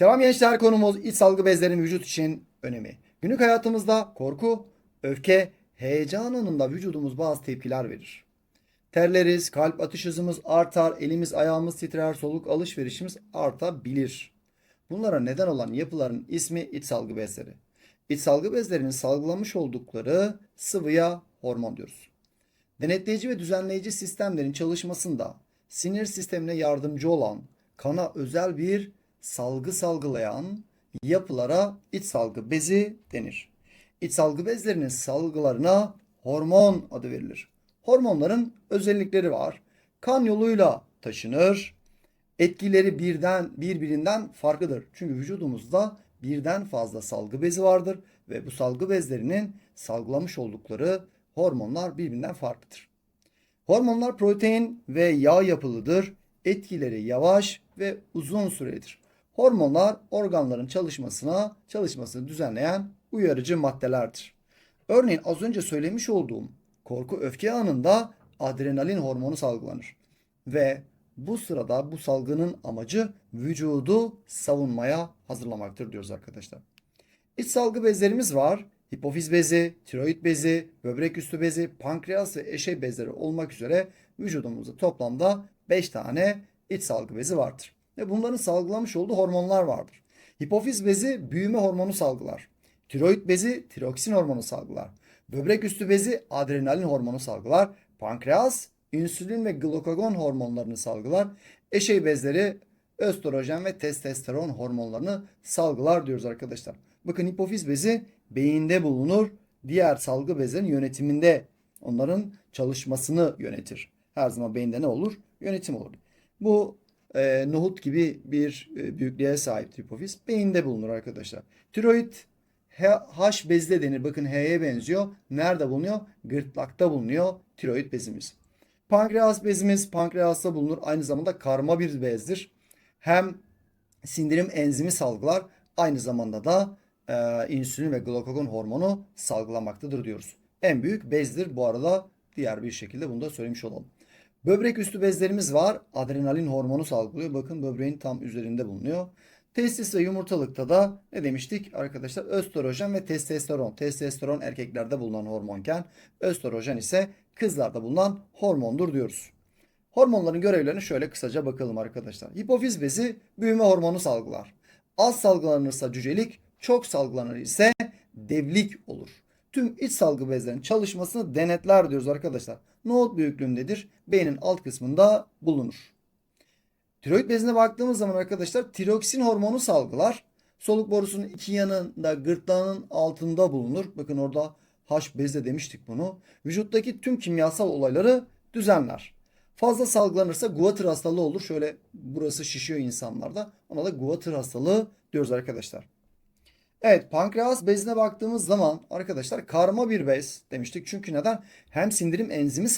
Selam gençler konumuz iç salgı bezlerin vücut için önemi. Günlük hayatımızda korku, öfke, heyecan anında vücudumuz bazı tepkiler verir. Terleriz, kalp atış hızımız artar, elimiz ayağımız titrer, soluk alışverişimiz artabilir. Bunlara neden olan yapıların ismi iç salgı bezleri. İç salgı bezlerinin salgılamış oldukları sıvıya hormon diyoruz. Denetleyici ve düzenleyici sistemlerin çalışmasında sinir sistemine yardımcı olan kana özel bir salgı salgılayan yapılara iç salgı bezi denir. İç salgı bezlerinin salgılarına hormon adı verilir. Hormonların özellikleri var. Kan yoluyla taşınır. Etkileri birden birbirinden farklıdır. Çünkü vücudumuzda birden fazla salgı bezi vardır ve bu salgı bezlerinin salgılamış oldukları hormonlar birbirinden farklıdır. Hormonlar protein ve yağ yapılıdır. Etkileri yavaş ve uzun sürelidir. Hormonlar organların çalışmasına, çalışmasını düzenleyen uyarıcı maddelerdir. Örneğin az önce söylemiş olduğum korku öfke anında adrenalin hormonu salgılanır. Ve bu sırada bu salgının amacı vücudu savunmaya hazırlamaktır diyoruz arkadaşlar. İç salgı bezlerimiz var. Hipofiz bezi, tiroid bezi, böbrek üstü bezi, pankreas ve eşey bezleri olmak üzere vücudumuzda toplamda 5 tane iç salgı bezi vardır. Ve bunların salgılamış olduğu hormonlar vardır. Hipofiz bezi büyüme hormonu salgılar. Tiroid bezi tiroksin hormonu salgılar. Böbrek üstü bezi adrenalin hormonu salgılar. Pankreas insülin ve glukagon hormonlarını salgılar. Eşey bezleri östrojen ve testosteron hormonlarını salgılar diyoruz arkadaşlar. Bakın hipofiz bezi beyinde bulunur. Diğer salgı bezlerin yönetiminde onların çalışmasını yönetir. Her zaman beyinde ne olur? Yönetim olur. Bu e, nohut gibi bir e, büyüklüğe sahip hipofiz beyinde bulunur arkadaşlar. Tiroid H bezde denir. Bakın H'ye benziyor. Nerede bulunuyor? Gırtlakta bulunuyor tiroid bezimiz. Pankreas bezimiz pankreasta bulunur. Aynı zamanda karma bir bezdir. Hem sindirim enzimi salgılar aynı zamanda da e, insülin ve glukagon hormonu salgılamaktadır diyoruz. En büyük bezdir bu arada diğer bir şekilde bunu da söylemiş olalım. Böbrek üstü bezlerimiz var. Adrenalin hormonu salgılıyor. Bakın böbreğin tam üzerinde bulunuyor. Testis ve yumurtalıkta da ne demiştik arkadaşlar? Östrojen ve testosteron. Testosteron erkeklerde bulunan hormonken östrojen ise kızlarda bulunan hormondur diyoruz. Hormonların görevlerini şöyle kısaca bakalım arkadaşlar. Hipofiz bezi büyüme hormonu salgılar. Az salgılanırsa cücelik, çok salgılanır ise devlik olur. Tüm iç salgı bezlerinin çalışmasını denetler diyoruz arkadaşlar. Nohut büyüklüğündedir. Beynin alt kısmında bulunur. Tiroid bezine baktığımız zaman arkadaşlar tiroksin hormonu salgılar. Soluk borusunun iki yanında gırtlağının altında bulunur. Bakın orada H bezde demiştik bunu. Vücuttaki tüm kimyasal olayları düzenler. Fazla salgılanırsa guatr hastalığı olur. Şöyle burası şişiyor insanlarda. Ona da guatr hastalığı diyoruz arkadaşlar. Evet pankreas bezine baktığımız zaman arkadaşlar karma bir bez demiştik. Çünkü neden? Hem sindirim enzimi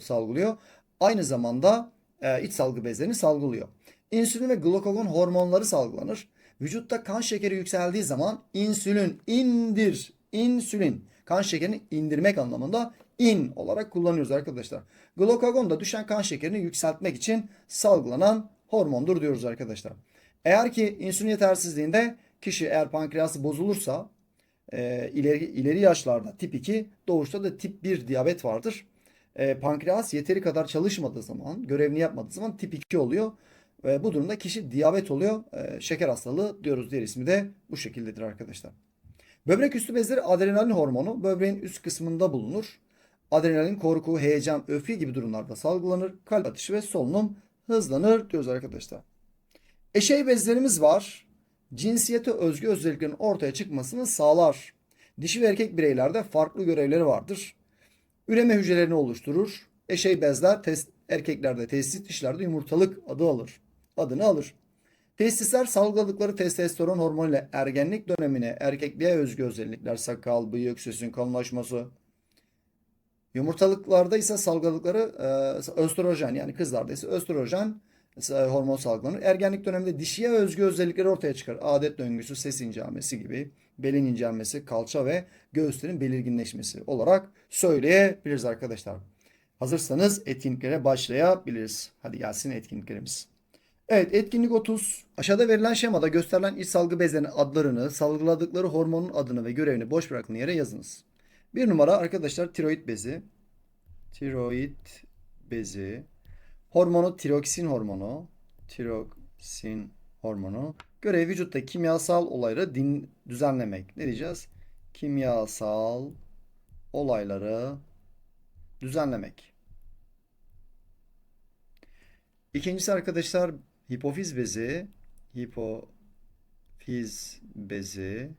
salgılıyor. Aynı zamanda e, iç salgı bezlerini salgılıyor. İnsülin ve glukagon hormonları salgılanır. Vücutta kan şekeri yükseldiği zaman insülin indir, insülin kan şekerini indirmek anlamında in olarak kullanıyoruz arkadaşlar. Glukagon da düşen kan şekerini yükseltmek için salgılanan hormondur diyoruz arkadaşlar. Eğer ki insülin yetersizliğinde kişi eğer pankreası bozulursa e, ileri, ileri yaşlarda tip 2 doğuşta da tip 1 diyabet vardır. E, pankreas yeteri kadar çalışmadığı zaman görevini yapmadığı zaman tip 2 oluyor. Ve bu durumda kişi diyabet oluyor. E, şeker hastalığı diyoruz diğer ismi de bu şekildedir arkadaşlar. Böbrek üstü bezleri adrenalin hormonu böbreğin üst kısmında bulunur. Adrenalin korku, heyecan, öfke gibi durumlarda salgılanır. Kalp atışı ve solunum hızlanır diyoruz arkadaşlar. Eşey bezlerimiz var. Cinsiyete özgü özelliklerin ortaya çıkmasını sağlar. Dişi ve erkek bireylerde farklı görevleri vardır. Üreme hücrelerini oluşturur. Eşey bezler tes erkeklerde testis dişlerde yumurtalık adı alır. Adını alır. Testisler salgıladıkları testosteron hormonu ile ergenlik dönemine erkekliğe özgü özellikler sakal, bıyık, sesin kalınlaşması. Yumurtalıklarda ise salgıladıkları e, östrojen yani kızlarda ise östrojen hormon salgılanır. Ergenlik döneminde dişiye özgü özellikleri ortaya çıkar. Adet döngüsü, ses incelmesi gibi, belin incelmesi, kalça ve göğüslerin belirginleşmesi olarak söyleyebiliriz arkadaşlar. Hazırsanız etkinliklere başlayabiliriz. Hadi gelsin etkinliklerimiz. Evet, etkinlik 30. Aşağıda verilen şemada gösterilen iç salgı bezlerinin adlarını, salgıladıkları hormonun adını ve görevini boş bırakın yere yazınız. Bir numara arkadaşlar tiroid bezi. Tiroid bezi. Hormonu tiroksin hormonu. Tiroksin hormonu. Görevi vücutta kimyasal olayları din, düzenlemek. Ne diyeceğiz? Kimyasal olayları düzenlemek. İkincisi arkadaşlar hipofiz bezi. Hipofiz bezi.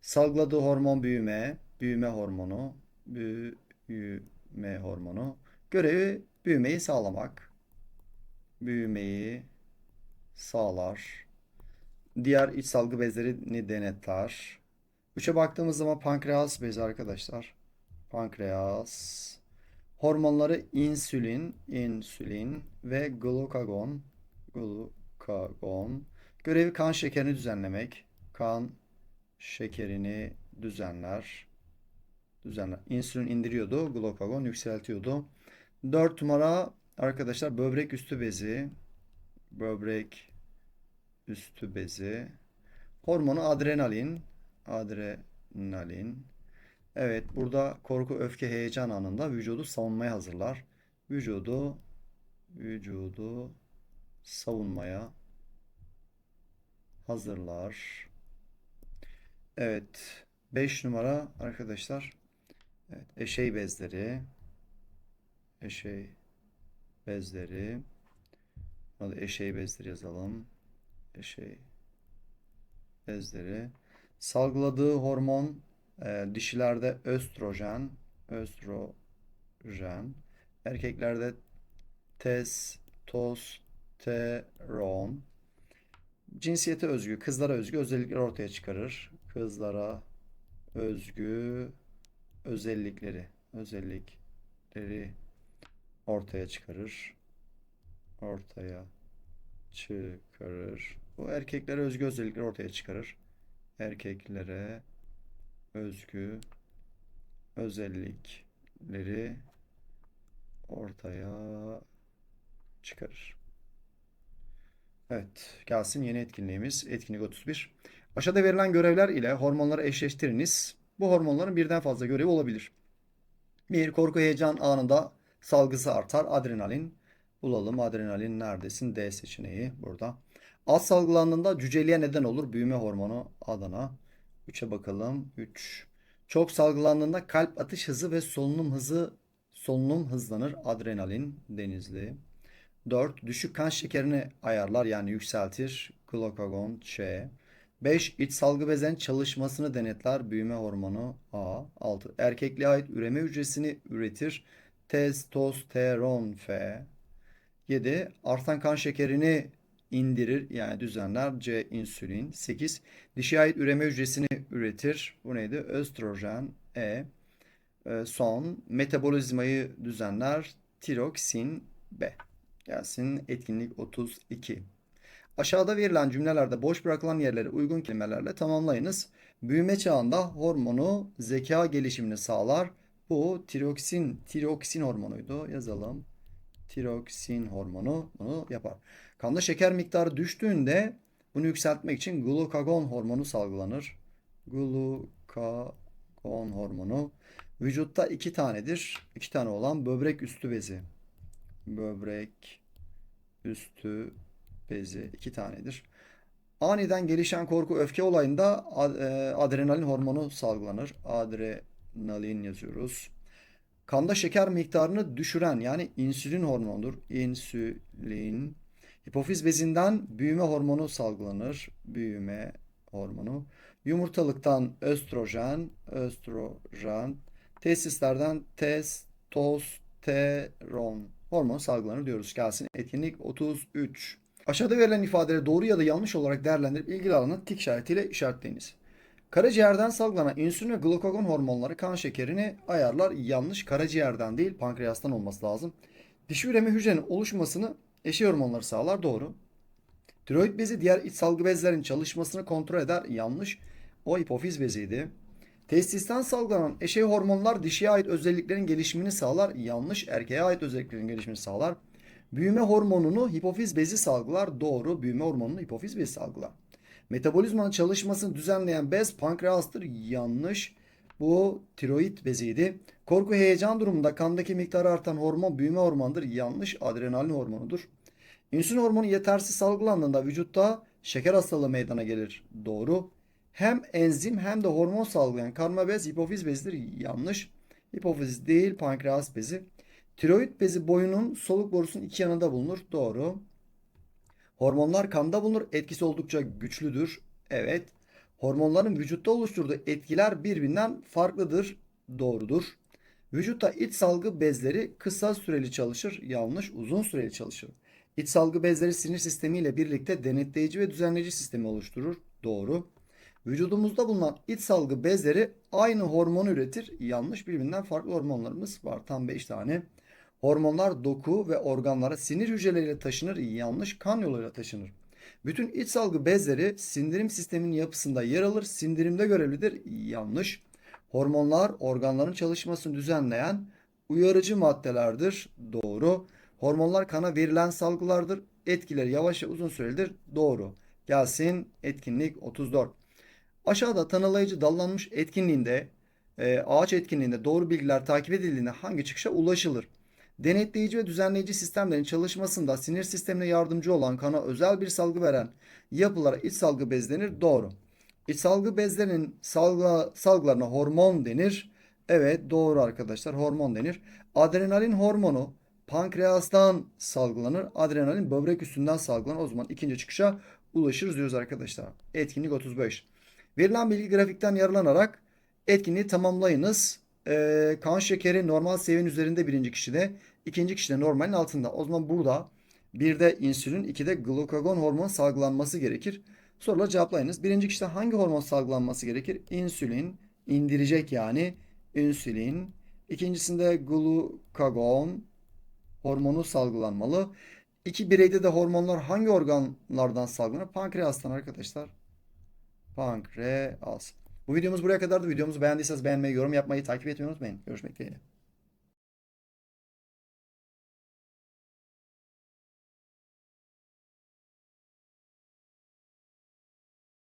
Salgıladığı hormon büyüme. Büyüme hormonu. Büyüme hormonu. Görevi büyümeyi sağlamak. Büyümeyi sağlar. Diğer iç salgı bezlerini denetler. Üçe baktığımız zaman pankreas bezi arkadaşlar. Pankreas. Hormonları insülin, insülin ve glukagon, glukagon. Görevi kan şekerini düzenlemek. Kan şekerini düzenler. Düzenler. İnsülin indiriyordu, glukagon yükseltiyordu. 4 numara arkadaşlar böbrek üstü bezi. Böbrek üstü bezi. Hormonu adrenalin. Adrenalin. Evet, burada korku, öfke, heyecan anında vücudu savunmaya hazırlar. Vücudu vücudu savunmaya hazırlar. Evet, 5 numara arkadaşlar. Evet, eşey bezleri. Eşey bezleri. Burada eşey bezleri yazalım. Eşey bezleri. Salgıladığı hormon e, dişilerde östrojen, östrojen. Erkeklerde testosteron. Cinsiyete özgü, kızlara özgü özellikleri ortaya çıkarır. Kızlara özgü özellikleri, özellikleri ortaya çıkarır. Ortaya çıkarır. Bu erkeklere özgü özellikleri ortaya çıkarır. Erkeklere özgü özellikleri ortaya çıkarır. Evet, gelsin yeni etkinliğimiz. Etkinlik 31. Aşağıda verilen görevler ile hormonları eşleştiriniz. Bu hormonların birden fazla görevi olabilir. Bir, korku heyecan anında salgısı artar. Adrenalin. Bulalım. Adrenalin neredesin? D seçeneği burada. Az salgılandığında cüceliğe neden olur. Büyüme hormonu Adana. 3'e bakalım. 3. Çok salgılandığında kalp atış hızı ve solunum hızı solunum hızlanır. Adrenalin Denizli. 4. Düşük kan şekerini ayarlar yani yükseltir. Glukagon Ç. 5. İç salgı bezen çalışmasını denetler. Büyüme hormonu A. 6. Erkekliğe ait üreme hücresini üretir. Testosteron F. 7. Artan kan şekerini indirir yani düzenler. C. insülin. 8. Dişe ait üreme hücresini üretir. Bu neydi? Östrojen. E. E, son. Metabolizmayı düzenler. Tiroksin. B. Gelsin etkinlik 32. Aşağıda verilen cümlelerde boş bırakılan yerleri uygun kelimelerle tamamlayınız. Büyüme çağında hormonu zeka gelişimini sağlar. Bu tiroksin, tiroksin hormonuydu. Yazalım. Tiroksin hormonu bunu yapar. Kanda şeker miktarı düştüğünde bunu yükseltmek için glukagon hormonu salgılanır. Glukagon hormonu vücutta iki tanedir. İki tane olan böbrek üstü bezi. Böbrek üstü bezi iki tanedir. Aniden gelişen korku öfke olayında e, adrenalin hormonu salgılanır. Adrenalin yazıyoruz. Kanda şeker miktarını düşüren yani insülin hormonudur. İnsülin. Hipofiz bezinden büyüme hormonu salgılanır. Büyüme hormonu. Yumurtalıktan östrojen, östrojen. Testislerden testosteron hormon salgılanır diyoruz. Gelsin etkinlik 33. Aşağıda verilen ifadeleri doğru ya da yanlış olarak değerlendirip ilgili alanı tik işaretiyle işaretleyiniz. Karaciğerden salgılanan insülin ve glukagon hormonları kan şekerini ayarlar. Yanlış karaciğerden değil pankreastan olması lazım. Dişi üreme hücrenin oluşmasını eşey hormonları sağlar. Doğru. Tiroid bezi diğer iç salgı bezlerin çalışmasını kontrol eder. Yanlış. O hipofiz beziydi. Testisten salgılanan eşey hormonlar dişiye ait özelliklerin gelişimini sağlar. Yanlış. Erkeğe ait özelliklerin gelişimini sağlar. Büyüme hormonunu hipofiz bezi salgılar. Doğru. Büyüme hormonunu hipofiz bezi salgılar. Metabolizmanın çalışmasını düzenleyen bez pankreastır. Yanlış. Bu tiroid beziydi. Korku heyecan durumunda kandaki miktarı artan hormon büyüme hormonudur. Yanlış. Adrenalin hormonudur. İnsülin hormonu yetersiz salgılandığında vücutta şeker hastalığı meydana gelir. Doğru. Hem enzim hem de hormon salgılayan karma bez hipofiz bezidir. Yanlış. Hipofiz değil pankreas bezi. Tiroid bezi boyunun soluk borusunun iki yanında bulunur. Doğru. Hormonlar kanda bulunur. Etkisi oldukça güçlüdür. Evet. Hormonların vücutta oluşturduğu etkiler birbirinden farklıdır. Doğrudur. Vücutta iç salgı bezleri kısa süreli çalışır. Yanlış. Uzun süreli çalışır. İç salgı bezleri sinir sistemiyle birlikte denetleyici ve düzenleyici sistemi oluşturur. Doğru. Vücudumuzda bulunan iç salgı bezleri aynı hormonu üretir. Yanlış birbirinden farklı hormonlarımız var. Tam 5 tane. Hormonlar doku ve organlara sinir hücreleriyle taşınır. Yanlış kan yoluyla taşınır. Bütün iç salgı bezleri sindirim sisteminin yapısında yer alır. Sindirimde görevlidir. Yanlış. Hormonlar organların çalışmasını düzenleyen uyarıcı maddelerdir. Doğru. Hormonlar kana verilen salgılardır. Etkileri yavaş ve uzun sürelidir. Doğru. Gelsin etkinlik 34. Aşağıda tanılayıcı dallanmış etkinliğinde, e, ağaç etkinliğinde doğru bilgiler takip edildiğinde hangi çıkışa ulaşılır? Denetleyici ve düzenleyici sistemlerin çalışmasında sinir sistemine yardımcı olan kana özel bir salgı veren yapılara iç salgı bez denir. Doğru. İç salgı bezlerinin salgı, salgılarına hormon denir. Evet doğru arkadaşlar hormon denir. Adrenalin hormonu pankreastan salgılanır. Adrenalin böbrek üstünden salgılanır. O zaman ikinci çıkışa ulaşırız diyoruz arkadaşlar. Etkinlik 35. Verilen bilgi grafikten yararlanarak etkinliği tamamlayınız. Ee, kan şekeri normal seviyenin üzerinde birinci kişide, ikinci kişide normalin altında. O zaman burada bir de insülin, iki de glukagon hormon salgılanması gerekir. Soruları cevaplayınız. Birinci kişide hangi hormon salgılanması gerekir? İnsülin, indirecek yani insülin. İkincisinde glukagon hormonu salgılanmalı. İki bireyde de hormonlar hangi organlardan salgılanır? Pankreastan arkadaşlar. Pankreas. Bu videomuz buraya kadardı. Videomuzu beğendiyseniz beğenmeyi, yorum yapmayı, takip etmeyi unutmayın. Görüşmek dileğiyle.